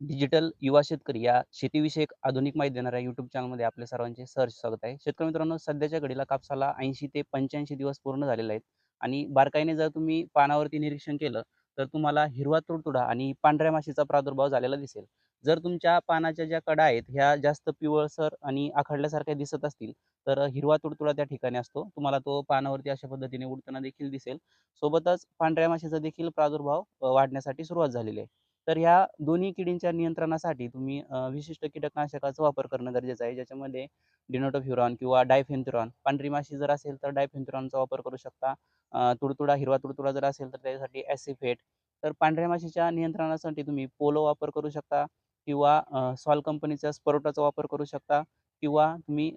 Digital युवा शेतकरी या शेतीविषयक आधुनिक माहिती देणाऱ्या युट्यूब चॅनलमध्ये आपल्या सर्वांचे सहर्ष स्वागत आहे. शेतकरी मित्रांनो, सध्याच्या घडीला कापसाला 80 ते 85 दिवस पूर्ण झालेले आहेत आणि बारकाईने जर तुम्ही पानावरती निरीक्षण केलं, तर तुम्हाला हिरवा तुडतुडा आणि पांढऱ्या माशीचा प्रादुर्भाव झालेला दिसेल. जर तुमच्या पानाच्या ज्या कडा आहेत, ह्या जास्त पिवळसर आणि आखडल्यासारख्या दिसत असतील, तर हिरवा तुडतुडा त्या ठिकाणी असतो. तुम्हाला तो पानावरती अशा पद्धतीने उडताना देखील दिसेल. सोबतच पांढऱ्या माशीचा देखील प्रादुर्भाव वाढण्यासाठी सुरुवात झालेली आहे. तर ह्या दोन्ही किडींच्या नियंत्रणासाठी तुम्ही विशिष्ट कीटकनाशकाचा वापर करणं गरजेचं आहे. ज्याच्यामध्ये डिनोटोफ्युरॉन किंवा डायफेन्थ्युरॉन पांढरी माशी जर असेल तर डायफेन्थ्युरॉनचा वापर करू शकता. तुडतुडा, हिरवा तुडतुडा जर असेल तर त्याच्यासाठी ॲसिफेट. तर पांढऱ्या माशीच्या नियंत्रणासाठी तुम्ही पोलो वापर करू शकता किंवा सॉल कंपनीच्या स्परोटाचा वापर करू शकता किंवा तुम्ही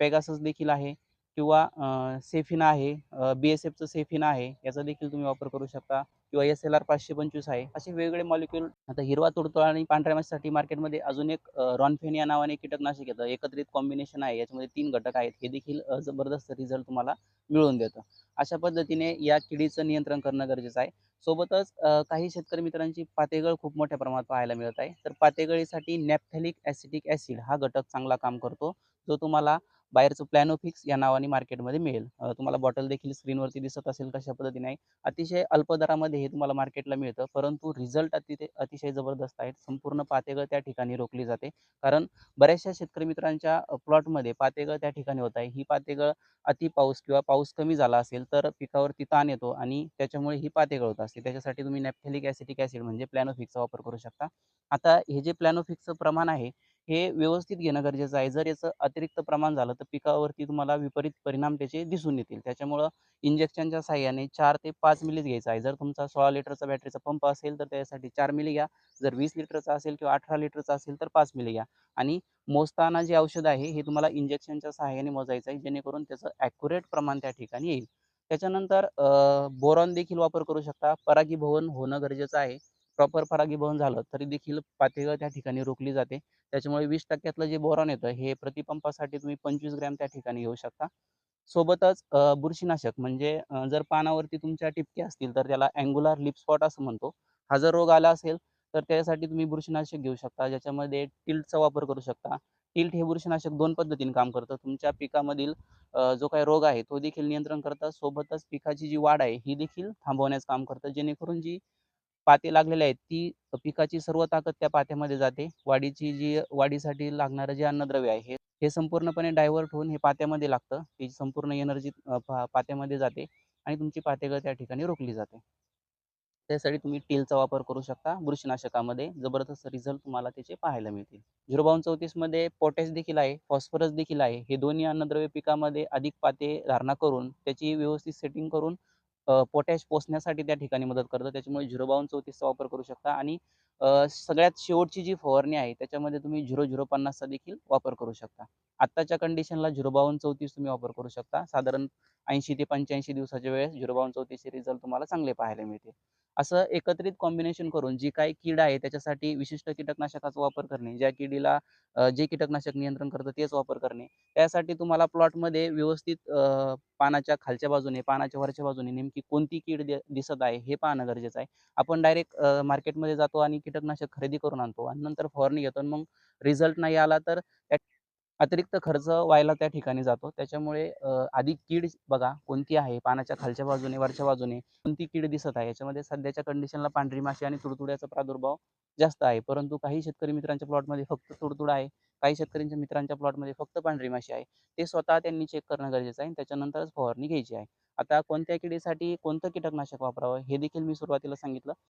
पेगासस देखील आहे किंवा सेफिन आहे, बी-एस-एफचं सेफिन आहे, याचा देखील तुम्ही वापर करू शकता किंवा एस-एल-आर 525 आहे. असे वेगवेगळे मॉलिक्यूल आता हिरवा तुडतुळा आणि पांढऱ्या माशीसाठी मार्केटमध्ये अजून एक रॉनफेन या नावाने कीटकनाशक येतं. एकत्रित कॉम्बिनेशन आहे. याच्यामध्ये तीन घटक आहेत. हे देखील जबरदस्त रिझल्ट तुम्हाला मिळवून देतं. अशा पद्धतीने या किडीचं नियंत्रण करणं गरजेचं आहे. सोबतच काही शेतकरी मित्रांची पातेगळ खूप मोठ्या प्रमाणात पाहायला मिळत आहे. तर पातेगळीसाठी नॅपथॅलिक ॲसिटिक ॲसिड हा घटक चांगला काम करतो. जो तुम्हाला बाहेरचं प्लॅनोफिक्स या नावाने मार्केटमध्ये मिळेल. तुम्हाला बॉटल देखील स्क्रीनवरती दिसत असेल कशा पद्धतीने आहे. अतिशय अल्प दरामध्ये हे तुम्हाला मार्केटला मिळतं. परंतु रिझल्ट अतिशय अतिशय जबरदस्त आहेत. संपूर्ण पातेगळ त्या ठिकाणी रोखली जाते. कारण बऱ्याचशा शेतकरी मित्रांच्या प्लॉटमध्ये पातेगळ त्या ठिकाणी होत आहे. ही पातेगळ अति पाऊस किंवा पाऊस कमी झाला असेल तर पिकावरती ताण येतो आणि त्याच्यामुळे ही पातेगळ होत असते. त्याच्यासाठी तुम्ही नॅफ्थॅलिक ॲसिटिक ॲसिड म्हणजे प्लॅनोफिक्सचा वापर करू शकता. आता हे जे प्लॅनोफिक्सचं प्रमाण आहे, हे व्यवस्थित घेणं गरजेचं आहे. जर याचं अतिरिक्त प्रमाण झालं तर पिकावरती तुम्हाला विपरीत परिणाम त्याचे दिसून येतील. त्याच्यामुळं इंजेक्शनच्या साहाय्याने चार ते पाच मिलीच घ्यायचं आहे. जर तुमचा 16 लिटरचा बॅटरीचा पंप असेल तर त्याच्यासाठी 4 मिली घ्या. जर वीस लिटरचा असेल किंवा 18 लिटरचा असेल तर पाच मिली घ्या आणि मोजताना जे औषध आहे हे तुम्हाला इंजेक्शनच्या सहाय्याने मोजायचं आहे. जेणेकरून त्याचं ॲक्युरेट प्रमाण त्या ठिकाणी येईल. त्याच्यानंतर बोरॉन देखील वापर करू शकता. परागीभवन होणं गरजेचं आहे. प्रॉपर परागीभवन झालं तरी देखील पातेगळ त्या ठिकाणी रोखली जाते. त्याच्यामुळे 20% जे बोरॉन येतं हे प्रतिपंपासाठी तुम्ही 25 ग्रॅम त्या ठिकाणी घेऊ शकता. सोबतच बुरशीनाशक म्हणजे जर पानावरती तुमच्या टिपके असतील तर त्याला अँग्युलर लिपस्पॉट स्पॉट असं म्हणतो. हा जर रोग आला असेल तर त्यासाठी तुम्ही बुरशीनाशक घेऊ शकता. ज्याच्यामध्ये टिल्टचा वापर करू शकता. टिल्ट हे बुरशीनाशक दोन पद्धतीने काम करतं. तुमच्या पिकामधील जो काही रोग आहे तो देखील नियंत्रण करतं. सोबतच पिकाची जी वाढ आहे ही देखील थांबवण्याचं काम करतं. जेणेकरून जी पाते लागलेली आहेत ती पिकाची सर्व ताकद त्या पात्यामध्ये जाते. वाढीची जी वाढीसाठी लागणारं जे अन्नद्रव्य आहे हे संपूर्णपणे डायव्हर्ट होऊन हे पात्यामध्ये लागतं. ही संपूर्ण एनर्जी पात्यामध्ये जाते आणि तुमची पातेगळ त्या ठिकाणी रोखली जाते. त्यासाठी तुम्ही टिलचा वापर करू शकता. बुरशीनाशकामध्ये जबरदस्त रिझल्ट तुम्हाला त्याचे पाहायला मिळतील. 05234 मध्ये पोटॅश देखील आहे, फॉस्फरस देखील आहे. हे दोन्ही अन्नद्रव्य पिकामध्ये अधिक पाते धारणा करून त्याची व्यवस्थित सेटिंग करून पोटॅश पोसण्यासाठी त्या ठिकाणी मदत करतं. त्याच्यामुळे 05234 चा वापर करू शकता आणि सगळ्यात शेवटची जी फवारणी आहे त्याच्यामध्ये तुम्ही झिरो झिरो पन्नासचा देखील वापर करू शकता. आत्ताच्या कंडिशनला 05234 तुम्ही वापर करू शकता. साधारण 80 ते 85 दिवसाच्या वेळेस 05234 चौतीसचे रिझल्ट तुम्हाला चांगले पाहायला मिळतील. असं एकत्रित कॉम्बिनेशन करून जी काही कीड आहे त्याच्यासाठी विशिष्ट कीटकनाशकाचा वापर करणे. ज्या किडीला जे कीटकनाशक नियंत्रण करतं तेच वापर करणे. त्यासाठी तुम्हाला प्लॉटमध्ये व्यवस्थित पानाच्या खालच्या बाजूने, पानाच्या वरच्या बाजूने नेमकी कोणती कीड दि दिसत आहे हे पाहणं गरजेचं आहे. आपण डायरेक्ट मार्केटमध्ये जातो आणि कीटकनाशक खरेदी करून आणतो आणि नंतर फवारणी घेतो आणि मग रिझल्ट नाही आला तर अतिरिक्त खर्च व्हायला त्या ठिकाणी जातो. त्याच्यामुळे आधी कीड बघा कोणती आहे, पानाच्या खालच्या बाजूने, वरच्या बाजूने कोणती कीड दिसत आहे. याच्यामध्ये सध्याच्या कंडिशनला पांढरी माशी आणि तुडतुड्याचा प्रादुर्भाव जास्त आहे. परंतु काही शेतकरी मित्रांच्या प्लॉटमध्ये फक्त तुडतुडा आहे. काही शेतकऱ्यांच्या मित्रांच्या प्लॉटमध्ये फक्त पांढरी माशी आहे. ते स्वतः त्यांनी चेक करणं गरजेचं आहे आणि त्याच्यानंतरच फवारणी घ्यायची आहे. आता कोणत्या किडीसाठी कोणतं कीटकनाशक वापरावं हे देखील मी सुरुवातीला सांगितलं.